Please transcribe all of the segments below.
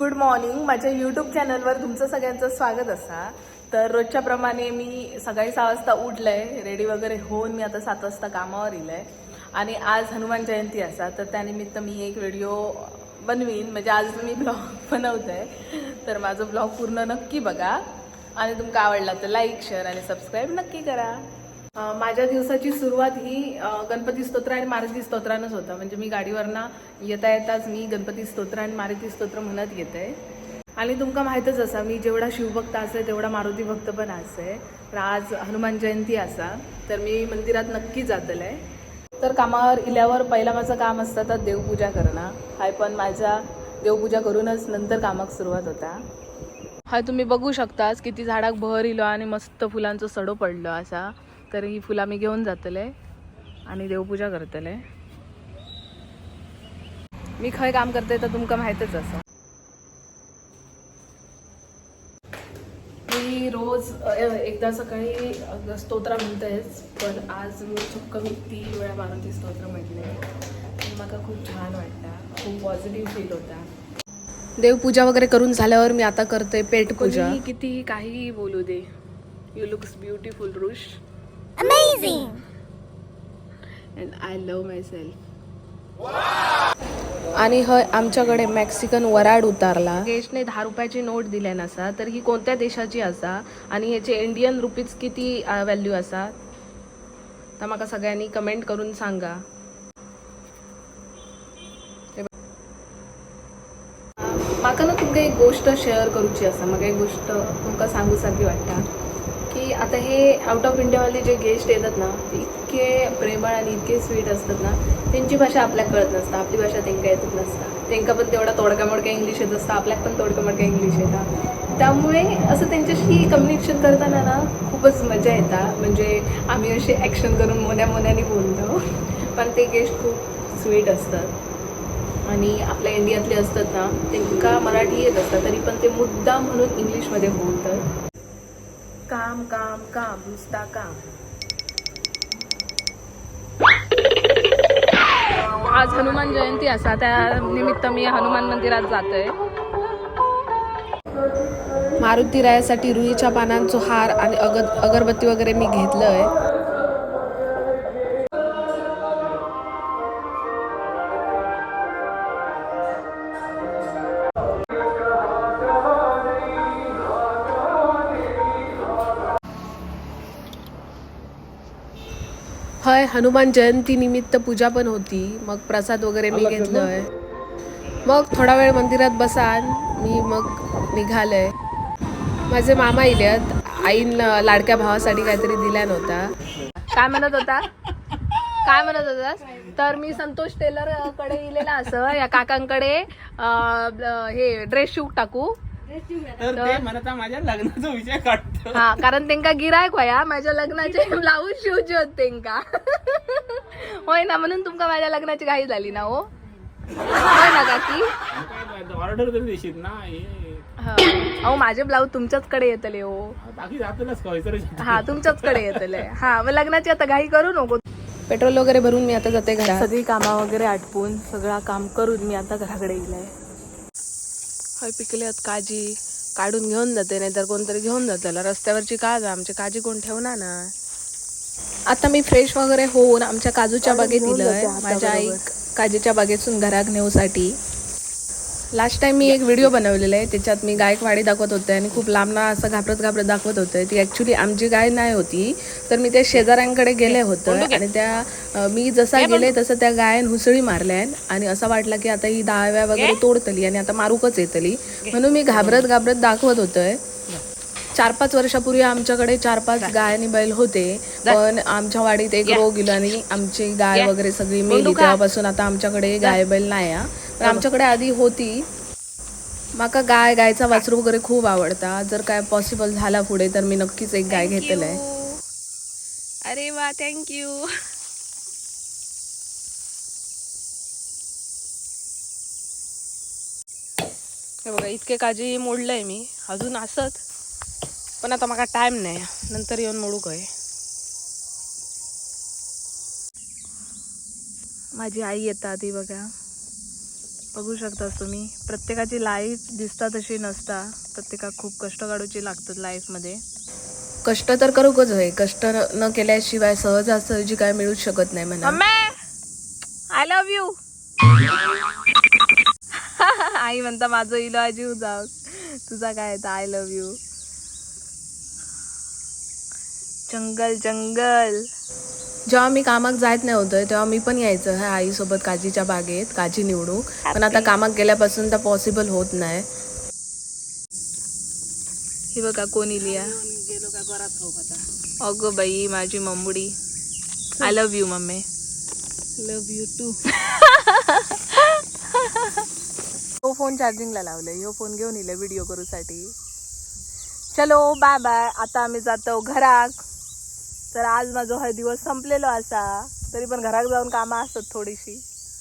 Good morning. माझ्या YouTube चॅनलवर तुमचं सगळ्यांचं स्वागत असा. तर रोजच्या प्रमाणे मी सकाळी सहा वाजता उठलंय रेडी वगैरे होऊन मी आता सात वाजता कामावर आहे आणि आज हनुमान जयंती असा तर त्यानिमित्त मी एक व्हिडिओ बनवीन. म्हणजे आज मी ब्लॉग बनवतोय. तर माझं ब्लॉग पूर्ण नक्की बघा. आणि तुमका आवडला तर लाईक शेअर आणि सबस्क्राईब नक्की करा. माझ्या दिवसाची सुरुवात ही गणपती स्तोत्र आणि मारुती स्तोत्रानंच होतं. म्हणजे मी गाडीवरनं येता येताच मी गणपती स्तोत्र आणि मारुती स्तोत्र म्हणत येते. आणि तुमका माहीतच असा मी जेवढा शिवभक्त असे तेवढा मारुती भक्त पण असे. तर आज हनुमान जयंती असा तर मी मंदिरात नक्की जातले. तर कामावर इल्यावर पहिला माझं काम असतं तर देवपूजा करणं. हाय पण माझ्या देवपूजा करूनच नंतर कामाक सुरुवात होता. हा तुम्ही बघू शकताच किती झाडाक बहर इलो आणि मस्त फुलांचो सडो पडलो असा. तर ही फुलं मी घेऊन जातले आणि देवपूजा करतले. मी खंय काम करते तर तुमका माहीतच असं. मी रोज एकदा सकाळी स्तोत्र म्हणतेच पण आज मी चक्क मी तीन वेळा मारुती स्तोत्र म्हटले. मला खूप छान वाटतं खूप पॉझिटिव्ह फील होता. देवपूजा वगैरे करून झाल्यावर मी आता करते पेट पूजा किती काहीही बोलू दे. यू लुक्स ब्युटिफुल रुश Amazing! I love myself आणि हय आमच्याकडे मेक्सिकन वराड उतारला. गेस्टने दहा रुपयाची नोट दिल्यान असा तर ही कोणत्या देशाची असा? आणि ह्याचे इंडियन रुपीज किती व्हॅल्यू असा? तर म्हाका सगळ्यांनी कमेंट करून सांगा. म्हाका ना तुमकां एक गोष्ट शेअर करूची आसा म्हाका एक गोष्ट तुमकां सांगू सारखी वाटता. आता हे आउट ऑफ इंडियावाले जे गेस्ट येतात ना इतके प्रेमळ आणि इतके स्वीट असतात ना त्यांची भाषा आपल्याला कळत नसतं. आपली भाषा त्यांना येतच नसता. त्यांना पण तेवढा तोडका मोडका इंग्लिश येत असतं. आपल्याला पण तोडका मोडका इंग्लिश येतात त्यामुळे असं त्यांच्याशी कम्युनिकेशन करताना ना खूपच मजा येतात म्हणजे आम्ही असे ॲक्शन करून मोन्या मोन्याने बोलतो. पण ते गेस्ट खूप स्वीट असतात. आणि आपल्या इंडियातले असतात ना त्यांना मराठी येत असतात तरी पण ते मुद्दा म्हणून इंग्लिशमध्ये बोलतात. काम काम काम नुसता काम. आज हनुमान जयंती असा त्या निमित्त मी हनुमान मंदिरात जाते मारुती रायासाठी रुईच्या पानांचो हार आणि अग अगरबत्ती वगैरे मी घेतलं आहे हय हनुमान जयंती निमित्त पूजा पण होती. मग प्रसाद वगैरे मी घेतलोय मग थोडा वेळ मंदिरात बसान मी मग निघालय माझे मामा इल्यात आईन लाडक्या भावासाठी काहीतरी दिल्या नव्हता. काय म्हणत होता? काय म्हणत होतास तर मी संतोष टेलरकडे इलेला असं या काकांकडे हे ड्रेस शिवूक टाकू. तर ते म्हणत माझ्या लग्नाचा विषय काढतो. हा कारण त्यांका गिरायक होया माझ्या लग्नाचे ब्लाऊज शिवचे होते त्यांका होय ना म्हणून तुमका माझ्या लग्नाची घाई झाली ना हो? होय ना काकी? ऑर्डर तरी देशील ना हे. अहो माझे ब्लाऊज तुमच्याचकडे येतले हो. बाकी जातलंच खंयसर हा तुमच्याचकडे येतले. हा मग लग्नाची आता घाई करू नको. पेट्रोल वगैरे भरून मी आता जाते घरात. सगळी कामा वगैरे आटपून सगळा काम करून मी आता घराकडे गेलाय हय पिकल्यात काजी काढून घेऊन जाते नाहीतर कोणतरी घेऊन जाताला रस्त्यावरची काज आमची काजी कोण ठेवणार ना आता मी फ्रेश वगैरे होऊन आमच्या काजूच्या बागेत दिलंय. माझ्या आई काजीच्या बागेतून घरात नेऊसाठी. लास्ट टाइम मी एक व्हिडिओ बनवलेला आहे. त्याच्यात मी गायकवाडी दाखवत होते आणि खूप लांबना असं घाबरत घाबरत दाखवत होते. ती ॲक्च्युली आमची गाय नाही होती तर मी त्या शेजाऱ्यांकडे गेले होतं आणि त्या मी जसा गेले तसं त्या गायन हुसळी मारल्यान आणि असं वाटलं की आता ही दहाव्या वगैरे तोडतली आणि आता मारूकच येतली. म्हणून मी घाबरत घाबरत दाखवत होतोय चार पाच वर्षापूर्वी आमच्याकडे चार पाच गाय आणि बैल होते. पण आमच्या वाडीत एक रोग गेला आणि आमची गाय वगैरे सगळी मेली. तेव्हापासून आता आमच्याकडे गाय बैल नाही पण आमच्याकडे आधी होती. माका गाय गायचा वासरू वगैरे खूप आवडता. जर काय पॉसिबल झाला पुढे तर मी नक्कीच एक गाय घेतलेलं आहे. अरे वा थँक्यू हे बघा इतके काजी मोडलंय मी. अजून असत. पण आता माका टाइम नाही. नंतर येऊन मोडू काय? माझी आई येतात ती बघा. बघू शकतास तुम्ही. प्रत्येकाची लाईफ दिसता तशी नसता. प्रत्येकाक खूप कष्ट काढूची लागतात लाईफमध्ये कष्ट तर करूकच होय. कष्ट न- केल्याशिवाय सहजासहजी काय मिळूच शकत नाही म्हणा आय लव्ह यू आई म्हणता माझं इलो जीव जाऊ तुझा काय आय लव्ह यू जंगल जंगल. जेव्हा मी कामाक जायत नाही होतं तेव्हा मी पण यायचं ह्या आईसोबत काजीच्या बागेत काजी निवडूक पण आता कामाक गेल्यापासून त्या पॉसिबल होत नाही. ही बघा कोण घरात हो आता. अगो बाई माझी मम्मुडी. I love you mummy. Love you too तो फोन चार्जिंगला लावले ह्यो फोन घेऊन इले व्हिडिओ करूसाठी. चलो बाय बाय आता आम्ही जातो घराक. तर आज माझा हा दिवस संपलेलो असा. तरी पण घराक जाऊन कामं असतात थोडीशी.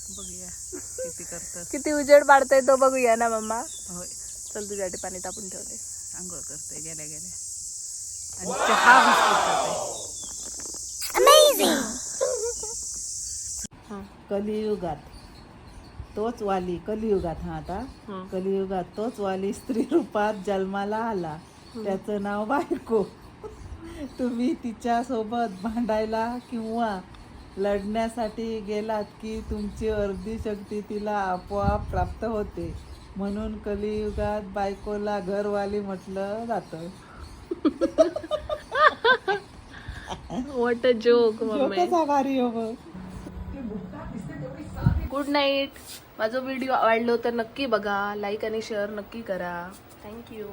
बघूया. किती करतात. किती उजेड पाडतोय तो बघूया ना मम्मा? होय. चल तुझ्यासाठी पाणी तापून ठेवले आंघोळ करते गेल्या गेल्या. आणि चहा बिस्किट कलियुगात तोच वाली कलियुगात हा आता. कलियुगात तोच वाली स्त्री रूपात जन्माला आला. त्याचं नाव बायको. तुम्ही तिच्या सोबत भांडायला किंवा लढण्यासाठी गेलात की तुमची अर्धी शक्ती तिला आपोआप प्राप्त होते. म्हणून कलियुगात बायकोला घरवाली म्हटलं जातं. वॉट अ जोक हो. गुड नाईट माझा व्हिडिओ आवडलो तर नक्की बघा. लाईक आणि शेअर नक्की करा. थँक्यू